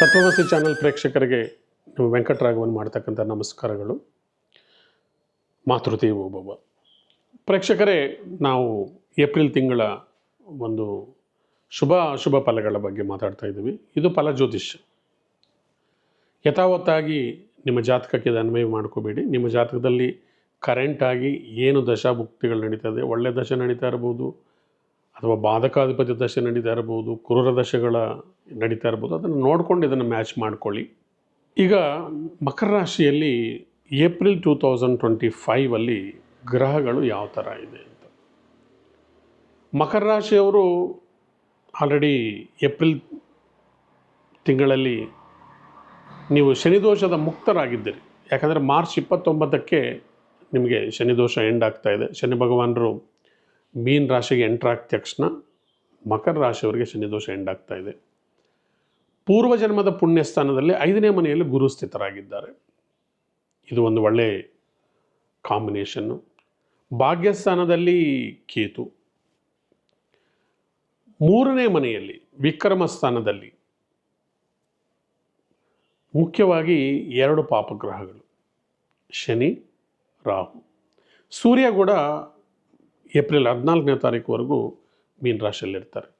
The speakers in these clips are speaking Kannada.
ತತ್ವಮಸಿ ಚಾನಲ್ ಪ್ರೇಕ್ಷಕರಿಗೆ ನಮ್ಮ ವೆಂಕಟರಾಘವನ್ ಮಾಡ್ತಕ್ಕಂಥ ನಮಸ್ಕಾರಗಳು. ಮಾತೃತಿ ಓಬವ್ವ ಪ್ರೇಕ್ಷಕರೇ, ನಾವು ಏಪ್ರಿಲ್ ತಿಂಗಳ ಒಂದು ಶುಭ ಅಶುಭ ಫಲಗಳ ಬಗ್ಗೆ ಮಾತಾಡ್ತಾ ಇದ್ದೀವಿ. ಇದು ಫಲ ಜ್ಯೋತಿಷ್ಯ. ಯಥಾವತ್ತಾಗಿ ನಿಮ್ಮ ಜಾತಕಕ್ಕೆ ಇದು ಅನ್ವಯ ಮಾಡ್ಕೋಬೇಡಿ. ನಿಮ್ಮ ಜಾತಕದಲ್ಲಿ ಕರೆಂಟಾಗಿ ಏನು ದಶಾಭುಕ್ತಿಗಳು ನಡೀತಾ ಇದೆ? ಒಳ್ಳೆ ದಶೆ ನಡೀತಾ ಇರ್ಬೋದು, ಅಥವಾ ಬಾಧಕಾಧಿಪತಿ ದಶೆ ನಡೀತಾ ಇರ್ಬೋದು, ಕ್ರೂರ ದಶೆಗಳ ನಡೀತಾ ಇರ್ಬೋದು. ಅದನ್ನು ನೋಡ್ಕೊಂಡು ಇದನ್ನು ಮ್ಯಾಚ್ ಮಾಡ್ಕೊಳ್ಳಿ. ಈಗ ಮಕರ ರಾಶಿಯಲ್ಲಿ ಏಪ್ರಿಲ್ ಟೂ ತೌಸಂಡ್ ಟ್ವೆಂಟಿ ಫೈವಲ್ಲಿ ಗ್ರಹಗಳು ಯಾವ ಥರ ಇದೆ ಅಂತ. ಮಕರ ರಾಶಿಯವರು ಆಲ್ರೆಡಿ ಏಪ್ರಿಲ್ ತಿಂಗಳಲ್ಲಿ ನೀವು ಶನಿದೋಷದ ಮುಕ್ತರಾಗಿದ್ದೀರಿ. ಯಾಕಂದರೆ ಮಾರ್ಚ್ ಇಪ್ಪತ್ತೊಂಬತ್ತಕ್ಕೆ ನಿಮಗೆ ಶನಿದೋಷ ಎಂಡ್ ಆಗ್ತಾ ಇದೆ. ಶನಿ ಭಗವಾನರು ಮೀನ್ ರಾಶಿಗೆ ಎಂಟ್ರ್ ಆಗಿದ ತಕ್ಷಣ ಮಕರ ರಾಶಿಯವರಿಗೆ ಶನಿದೋಷ ಎಂಡ್ ಆಗ್ತಾ ಇದೆ. ಪೂರ್ವ ಜನ್ಮದ ಪುಣ್ಯ ಸ್ಥಾನದಲ್ಲಿ ಐದನೇ ಮನೆಯಲ್ಲಿ ಗುರು ಸ್ಥಿತರಾಗಿದ್ದಾರೆ. ಇದು ಒಂದು ಒಳ್ಳೆ ಕಾಂಬಿನೇಷನ್ನು ಭಾಗ್ಯಸ್ಥಾನದಲ್ಲಿ ಕೇತು. ಮೂರನೇ ಮನೆಯಲ್ಲಿ, ವಿಕ್ರಮ ಸ್ಥಾನದಲ್ಲಿ ಮುಖ್ಯವಾಗಿ ಎರಡು ಪಾಪಗ್ರಹಗಳು, ಶನಿ, ರಾಹು. ಸೂರ್ಯ ಕೂಡ ಏಪ್ರಿಲ್ ಹದಿನಾಲ್ಕನೇ ತಾರೀಕುವರೆಗೂ ಮೀನ್ ರಾಶಿಯಲ್ಲಿರ್ತಾರೆ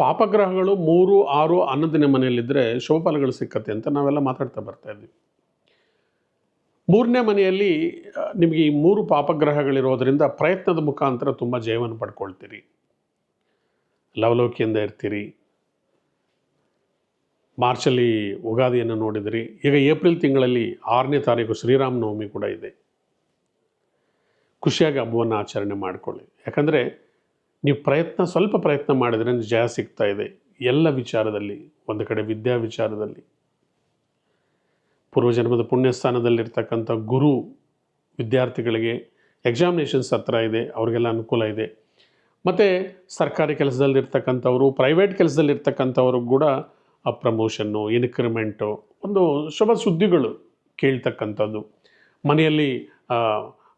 ಪಾಪಗ್ರಹಗಳು ಮೂರು, ಆರು ಹನ್ನೊಂದನೇ ಮನೆಯಲ್ಲಿದ್ದರೆ ಶುಭ ಫಲಗಳು ಸಿಕ್ಕತ್ತೆ ಅಂತ ನಾವೆಲ್ಲ ಮಾತಾಡ್ತಾ ಬರ್ತಾ ಇದ್ವಿ ಮೂರನೇ ಮನೆಯಲ್ಲಿ ನಿಮಗೆ ಈ ಮೂರು ಪಾಪಗ್ರಹಗಳಿರೋದರಿಂದ ಪ್ರಯತ್ನದ ಮುಖಾಂತರ ತುಂಬ ಜಯವನ್ನು ಪಡ್ಕೊಳ್ತೀರಿ. ಲವಲೋಕಿಯಿಂದ ಇರ್ತೀರಿ. ಮಾರ್ಚಲ್ಲಿ ಉಗಾದಿಯನ್ನು ನೋಡಿದಿರಿ. ಈಗ ಏಪ್ರಿಲ್ ತಿಂಗಳಲ್ಲಿ ಆರನೇ ತಾರೀಕು ಶ್ರೀರಾಮನವಮಿ ಕೂಡ ಇದೆ. ಖುಷಿಯಾಗಿ ಹಬ್ಬವನ್ನು ಆಚರಣೆ ಮಾಡಿಕೊಳ್ಳಿ. ಯಾಕಂದರೆ ನೀವು ಪ್ರಯತ್ನ, ಸ್ವಲ್ಪ ಪ್ರಯತ್ನ ಮಾಡಿದ್ರೆ ಜಯ ಸಿಗ್ತಾ ಇದೆ. ಎಲ್ಲ ವಿಚಾರದಲ್ಲಿ, ಒಂದು ಕಡೆ ವಿದ್ಯಾ ವಿಚಾರದಲ್ಲಿ. ಪೂರ್ವಜನ್ಮದ ಪುಣ್ಯಸ್ಥಾನದಲ್ಲಿರ್ತಕ್ಕಂಥ ಗುರು ವಿದ್ಯಾರ್ಥಿಗಳಿಗೆ ಎಕ್ಸಾಮಿನೇಷನ್ಸ್ ಹತ್ರ ಇದೆ, ಅವರಿಗೆಲ್ಲ ಅನುಕೂಲ ಇದೆ. ಮತ್ತು ಸರ್ಕಾರಿ ಕೆಲಸದಲ್ಲಿರ್ತಕ್ಕಂಥವರು ಪ್ರೈವೇಟ್ ಕೆಲಸದಲ್ಲಿರ್ತಕ್ಕಂಥವ್ರು ಕೂಡ ಆ ಪ್ರಮೋಷನ್ನು ಇನ್ಕ್ರಿಮೆಂಟು ಒಂದು ಶುಭ ಸುದ್ದಿಗಳು ಕೇಳ್ತಕ್ಕಂಥದ್ದು. ಮನೆಯಲ್ಲಿ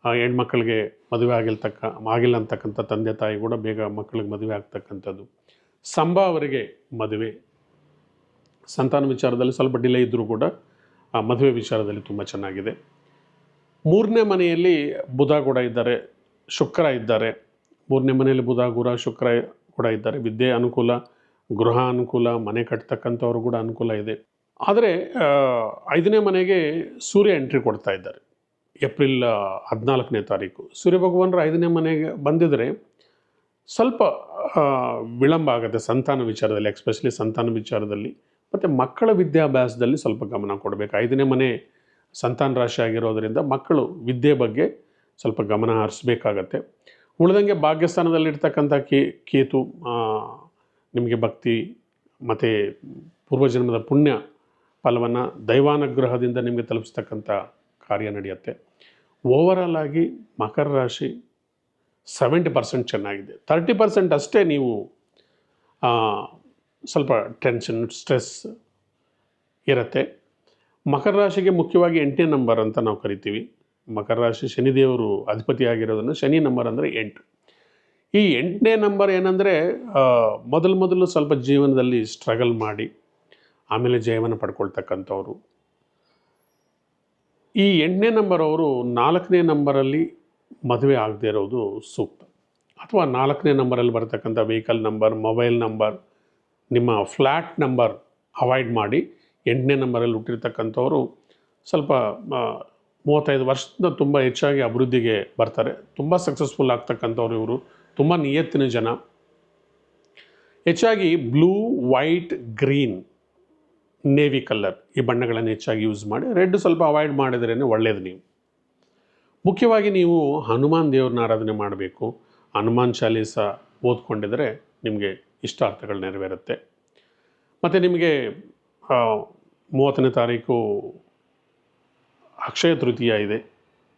ಆ, ಹೆಣ್ಮಕ್ಳಿಗೆ ಮದುವೆ ಆಗಿಲ್ತಕ್ಕ ಆಗಿಲ್ಲ ಅಂತಕ್ಕಂಥ ತಂದೆ ತಾಯಿ ಕೂಡ ಬೇಗ ಮಕ್ಕಳಿಗೆ ಮದುವೆ ಆಗ್ತಕ್ಕಂಥದ್ದು. ಸಂಭ ಅವರಿಗೆ ಮದುವೆ. ಸಂತಾನ ವಿಚಾರದಲ್ಲಿ ಸ್ವಲ್ಪ ಡಿಲೇ ಇದ್ದರೂ ಕೂಡ ಆ ಮದುವೆ ವಿಚಾರದಲ್ಲಿ ತುಂಬ ಚೆನ್ನಾಗಿದೆ. ಮೂರನೇ ಮನೆಯಲ್ಲಿ ಬುಧ ಕೂಡ ಇದ್ದಾರೆ ಶುಕ್ರ ಇದ್ದಾರೆ. ಮೂರನೇ ಮನೆಯಲ್ಲಿ ಬುಧ ಗುರ ಶುಕ್ರ ಕೂಡ ಇದ್ದಾರೆ. ವಿದ್ಯೆ ಅನುಕೂಲ ಗೃಹ ಅನುಕೂಲ ಮನೆ ಕಟ್ತಕ್ಕಂಥವ್ರು ಕೂಡ ಅನುಕೂಲ ಇದೆ. ಆದರೆ ಐದನೇ ಮನೆಗೆ ಸೂರ್ಯ ಎಂಟ್ರಿ ಕೊಡ್ತಾ ಇದ್ದಾರೆ. ಏಪ್ರಿಲ್ ಹದಿನಾಲ್ಕನೇ ತಾರೀಕು. ಸೂರ್ಯ ಭಗವಾನರು ಐದನೇ ಮನೆಗೆ ಬಂದಿದ್ದರೆ ಸ್ವಲ್ಪ ವಿಳಂಬ ಆಗುತ್ತೆ ಸಂತಾನ ವಿಚಾರದಲ್ಲಿ ಎಕ್ಸ್ಪೆಷಲಿ ಸಂತಾನ ವಿಚಾರದಲ್ಲಿ. ಮತ್ತು ಮಕ್ಕಳ ವಿದ್ಯಾಭ್ಯಾಸದಲ್ಲಿ ಸ್ವಲ್ಪ ಗಮನ ಕೊಡಬೇಕು. ಐದನೇ ಮನೆ ಸಂತಾನ ರಾಶಿ ಆಗಿರೋದರಿಂದ ಮಕ್ಕಳು ವಿದ್ಯೆ ಬಗ್ಗೆ ಸ್ವಲ್ಪ ಗಮನ ಹರಿಸ್ಬೇಕಾಗತ್ತೆ. ಉಳಿದಂಗೆ ಭಾಗ್ಯಸ್ಥಾನದಲ್ಲಿರ್ತಕ್ಕಂಥ ಕೇ, ಕೇತು ನಿಮಗೆ ಭಕ್ತಿ, ಮತ್ತು ಪೂರ್ವಜನ್ಮದ ಪುಣ್ಯ ಫಲವನ್ನು ದೈವಾನುಗ್ರಹದಿಂದ ನಿಮಗೆ ತಲುಪಿಸ್ತಕ್ಕಂಥ ಕಾರ್ಯ ನಡೆಯುತ್ತೆ. ಓವರಾಲ್ ಆಗಿ ಮಕರ ರಾಶಿ ಸೆವೆಂಟಿ ಪರ್ಸೆಂಟ್ ಚೆನ್ನಾಗಿದೆ. ತರ್ಟಿ ಪರ್ಸೆಂಟ್ ಅಷ್ಟೇ ನೀವು ಸ್ವಲ್ಪ ಟೆನ್ಷನ್ ಸ್ಟ್ರೆಸ್ ಇರುತ್ತೆ. ಮಕರ ರಾಶಿಗೆ ಮುಖ್ಯವಾಗಿ ಎಂಟನೇ ನಂಬರ್ ಅಂತ ನಾವು ಕರಿತೀವಿ. ಮಕರ ರಾಶಿ ಶನಿದೇವರು ಅಧಿಪತಿಯಾಗಿರೋದನ್ನು ಶನಿ ನಂಬರ್ ಅಂದರೆ ಎಂಟು. ಈ ಎಂಟನೇ ನಂಬರ್ ಏನಂದರೆ ಮೊದಲು ಮೊದಲು ಸ್ವಲ್ಪ ಜೀವನದಲ್ಲಿ ಸ್ಟ್ರಗಲ್ ಮಾಡಿ, ಆಮೇಲೆ ಜಯವನ್ನು ಪಡ್ಕೊಳ್ತಕ್ಕಂಥವ್ರು. ಈ ಎಂಟನೇ ನಂಬರ್ ಅವರು ನಾಲ್ಕನೇ ನಂಬರಲ್ಲಿ ಮದುವೆ ಆಗದೆ ಇರೋದು ಸೂಕ್ತ. ಅಥವಾ ನಾಲ್ಕನೇ ನಂಬರಲ್ಲಿ ಬರ್ತಕ್ಕಂಥ ವೆಹಿಕಲ್ ನಂಬರ್, ಮೊಬೈಲ್ ನಂಬರ್, ನಿಮ್ಮ ಫ್ಲ್ಯಾಟ್ ನಂಬರ್ ಅವಾಯ್ಡ್ ಮಾಡಿ ಎಂಟನೇ ನಂಬರಲ್ಲಿ ಹುಟ್ಟಿರ್ತಕ್ಕಂಥವರು ಸ್ವಲ್ಪ ಮೂವತ್ತೈದು ವರ್ಷದಿಂದ ತುಂಬ ಹೆಚ್ಚಾಗಿ ಅಭಿವೃದ್ಧಿಗೆ ಬರ್ತಾರೆ. ತುಂಬ ಸಕ್ಸಸ್ಫುಲ್ ಆಗ್ತಕ್ಕಂಥವ್ರು ಇವರು. ತುಂಬ ನಿಯತ್ತಿನ ಜನ. ಹೆಚ್ಚಾಗಿ blue white green navy colour ಈ ಬಣ್ಣಗಳನ್ನು ಹೆಚ್ಚಾಗಿ ಯೂಸ್ ಮಾಡಿ ರೆಡ್ ಸ್ವಲ್ಪ ಅವಾಯ್ಡ್ ಮಾಡಿದ್ರೇ ಒಳ್ಳೆಯದು ನೀವು. ಮುಖ್ಯವಾಗಿ ನೀವು ಹನುಮಾನ್ ದೇವ್ರನ್ನ ಆರಾಧನೆ ಮಾಡಬೇಕು. ಹನುಮಾನ್ ಚಾಲೀಸ ಓದ್ಕೊಂಡಿದ್ರೆ ನಿಮಗೆ ಇಷ್ಟಾರ್ಥಗಳು ನೆರವೇರುತ್ತೆ. ಮತ್ತು ನಿಮಗೆ ಮೂವತ್ತನೇ ತಾರೀಕು ಅಕ್ಷಯ ತೃತೀಯ ಇದೆ.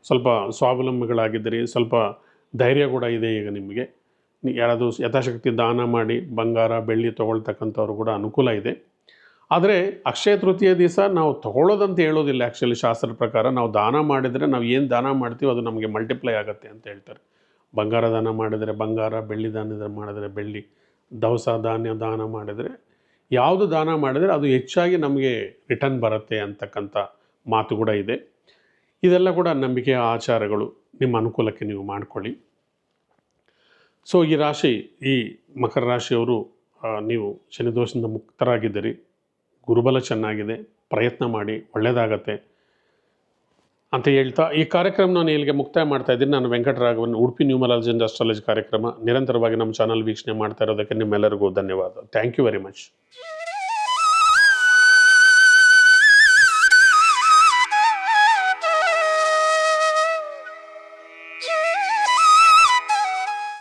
ಸ್ವಲ್ಪ ಸ್ವಾವಲಂಬಿಗಳಾಗಿದ್ದರೆ, ಸ್ವಲ್ಪ ಧೈರ್ಯ ಕೂಡ ಇದೆ ಈಗ ನಿಮಗೆ. ಯಾರಾದರೂ ಯಥಾಶಕ್ತಿ ದಾನ ಮಾಡಿ ಬಂಗಾರ, ಬೆಳ್ಳಿ ತೊಗೊಳ್ತಕ್ಕಂಥವ್ರು ಕೂಡ ಅನುಕೂಲ ಇದೆ. ಆದರೆ ಅಕ್ಷಯ ತೃತೀಯ ದಿವಸ ನಾವು ತಗೊಳ್ಳೋದಂತ ಹೇಳೋದಿಲ್ಲ. ಆ್ಯಕ್ಚುಲಿ ಶಾಸ್ತ್ರ ಪ್ರಕಾರ ನಾವು ದಾನ ಮಾಡಿದರೆ ನಾವು ಏನು ದಾನ ಮಾಡ್ತೀವೋ ಅದು ನಮಗೆ ಮಲ್ಟಿಪ್ಲೈ ಆಗುತ್ತೆ ಅಂತ ಹೇಳ್ತಾರೆ. ಬಂಗಾರ ದಾನ ಮಾಡಿದರೆ ಬಂಗಾರ, ಬೆಳ್ಳಿ ದಾನ ಮಾಡಿದರೆ ಬೆಳ್ಳಿ, ದವಸ ಧಾನ್ಯ ದಾನ ಮಾಡಿದರೆ ಯಾವುದು ದಾನ ಮಾಡಿದರೆ ಅದು ಹೆಚ್ಚಾಗಿ ನಮಗೆ ರಿಟರ್ನ್ ಬರುತ್ತೆ ಅಂತಕ್ಕಂಥ ಮಾತು ಕೂಡ ಇದೆ. ಇದೆಲ್ಲ ಕೂಡ ನಂಬಿಕೆಯ ಆಚಾರಗಳು. ನಿಮ್ಮ ಅನುಕೂಲಕ್ಕೆ ನೀವು ಮಾಡಿಕೊಳ್ಳಿ. ಸೊ ಈ ರಾಶಿ, ಈ ಮಕರ ರಾಶಿಯವರು ನೀವು ಶನಿದೋಷದಿಂದ ಮುಕ್ತರಾಗಿದ್ದೀರಿ. ಗುರುಬಲ ಚೆನ್ನಾಗಿದೆ, ಪ್ರಯತ್ನ ಮಾಡಿ ಒಳ್ಳೆಯದಾಗತ್ತೆ ಅಂತ ಹೇಳ್ತಾ ಈ ಕಾರ್ಯಕ್ರಮ ನಾನು ಇಲ್ಲಿಗೆ ಮುಕ್ತಾಯ ಮಾಡ್ತಾ ಇದ್ದೀನಿ. ನಾನು Venkataraghavan, Udupi numerology and astrology ಕಾರ್ಯಕ್ರಮ. ನಿರಂತರವಾಗಿ ನಮ್ಮ ಚಾನಲ್ ವೀಕ್ಷಣೆ ಮಾಡ್ತಾ ಇರೋದಕ್ಕೆ ನಿಮ್ಮೆಲ್ಲರಿಗೂ ಧನ್ಯವಾದ. Thank you very much